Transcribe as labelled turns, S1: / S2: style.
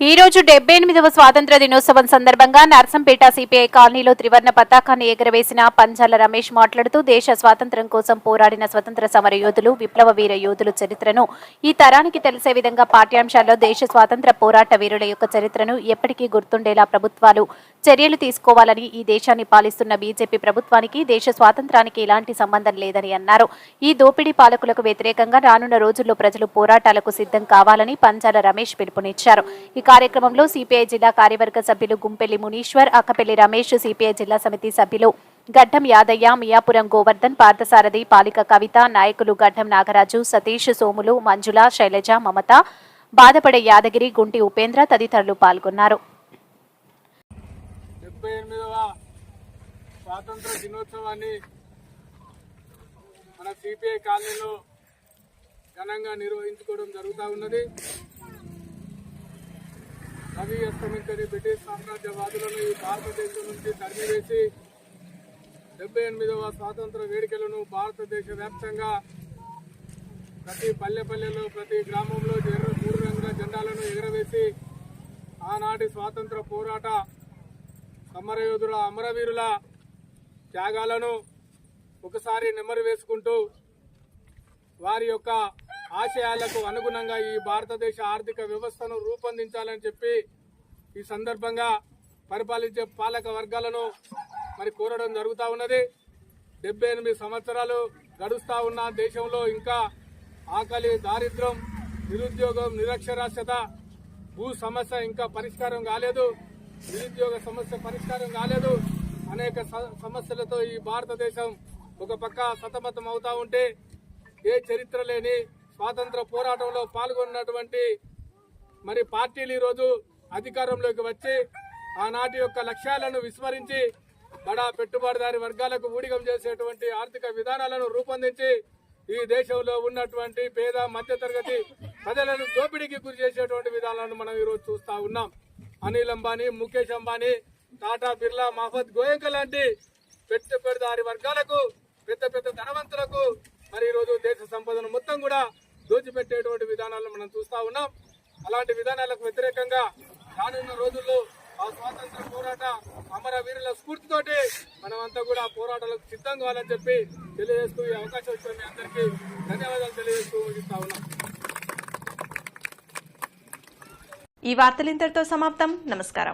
S1: ఈ రోజు డెబ్బై ఎనిమిదవ స్వాతంత్ర దినోత్సవం సందర్భంగా నర్సంపేట సిపిఐ కాలనీలో త్రివర్ణ పతాకాన్ని ఎగరవేసిన పంజాల రమేష్ మాట్లాడుతూ దేశ స్వాతంత్ర్యం కోసం పోరాడిన స్వతంత్ర సమర యోధులు విప్లవ వీర యోధుల చరిత్రను ఈ తరానికి తెలిసే విధంగా పాఠ్యాంశాల్లో దేశ స్వాతంత్ర పోరాట వీరుల యొక్క చరిత్రను ఎప్పటికీ గుర్తుండేలా ప్రభుత్వాలు చర్యలు తీసుకోవాలని ఈ దేశాన్ని పాలిస్తున్న బీజేపీ ప్రభుత్వానికి దేశ స్వాతంత్రానికి ఎలాంటి సంబంధం లేదని అన్నారు. ఈ దోపిడీ పాలకులకు వ్యతిరేకంగా రానున్న రోజుల్లో ప్రజలు పోరాటాలకు సిద్ధం కావాలని పంజాల రమేష్ పిలుపునిచ్చారు. కార్యక్రమంలో సిపిఐ జిల్లా కార్యవర్గ సభ్యులు గుంపెల్లి మునీశ్వర్ అక్కపెల్లి రమేష్ సిపిఐ జిల్లా సమితి సభ్యులు గడ్డం యాదయ్య మియాపురం గోవర్ధన్ పార్థసారథి పాలిక కవిత నాయకులు గడ్డం నాగరాజు సతీష్ సోములు మంజుల శైలజ మమత బాధపడే యాదగిరి గుంటి ఉపేంద్ర తదితరులు పాల్గొన్నారు.
S2: స్వాతంత్ర దినోత్సవాన్ని మన సిపిఐ కాలనీలో ఘనంగా నిర్వహించుకోవడం జరుగుతూ ఉన్నది. రవి అస్తమించని బ్రిటిష్ సామ్రాజ్యవాదులను ఈ భారతదేశం నుంచి తరిమివేసి డెబ్బై ఎనిమిదవ స్వాతంత్ర వేడుకలను భారతదేశ వ్యాప్తంగా ప్రతి పల్లె పల్లెలో ప్రతి గ్రామంలో ఎర్ర మూడు రంగుల జెండాలను ఎగరవేసి ఆనాటి స్వాతంత్ర పోరాట సమరయోధుల అమరవీరుల త్యాగాలను ఒకసారి నెమరు వేసుకుంటూ వారి యొక్క ఆశయాలకు అనుగుణంగా ఈ భారతదేశ ఆర్థిక వ్యవస్థను రూపొందించాలని చెప్పి ఈ సందర్భంగా పరిపాలించే పాలక వర్గాలను మరి కోరడం జరుగుతూ ఉన్నది. డెబ్బై ఎనిమిది సంవత్సరాలు గడుస్తూ ఉన్న దేశంలో ఇంకా ఆకలి దారిద్ర్యం నిరుద్యోగం నిరక్షరాస్యత భూ సమస్య ఇంకా పరిష్కారం కాలేదు. నిరుద్యోగ సమస్య పరిష్కారం కాలేదు. అనేక స- సమస్యలతో ఈ భారతదేశం ఒక పక్క సతమతం అవుతా ఉంటే ఏ చరిత్ర లేని స్వాతంత్ర పోరాటంలో పాల్గొన్నటువంటి మరి పార్టీలు ఈరోజు అధికారంలోకి వచ్చి ఆనాటి యొక్క లక్ష్యాలను విస్మరించి బడా పెట్టుబడిదారి వర్గాలకు ఊడిగం చేసేటువంటి ఆర్థిక విధానాలను రూపొందించి ఈ దేశంలో ఉన్నటువంటి పేద మధ్యతరగతి ప్రజలను దోపిడీకి గురి చేసేటువంటి విధానాలను మనం ఈరోజు చూస్తా ఉన్నాం. అనిల్ అంబానీ ముఖేష్ అంబానీ టాటా బిర్లా మహమ్మద్ గోయంక లాంటి పెట్టుబడిదారి వర్గాలకు పెద్ద పెద్ద ధనవంతులకు మరి ఈరోజు దేశ సంపదను మొత్తం కూడా దోచిపెట్టేటువంటి విధానాలను మనం చూస్తా ఉన్నాం. అలాంటి విధానాలకు వ్యతిరేకంగా రానున్న రోజుల్లో ఆ స్వాతంత్ర పోరాట అమర వీరుల స్ఫూర్తితోటి మనమంతా కూడా పోరాటాలకు సిద్ధం కావాలని చెప్పి తెలియజేస్తూ ఈ అవకాశం ఇచ్చిన మీ అందరికీ ధన్యవాదాలు తెలియజేస్తూ ముగిస్తా ఉన్నాం.
S3: ఈ వార్తలు ఇంతటితో సమాప్తం. నమస్కారం.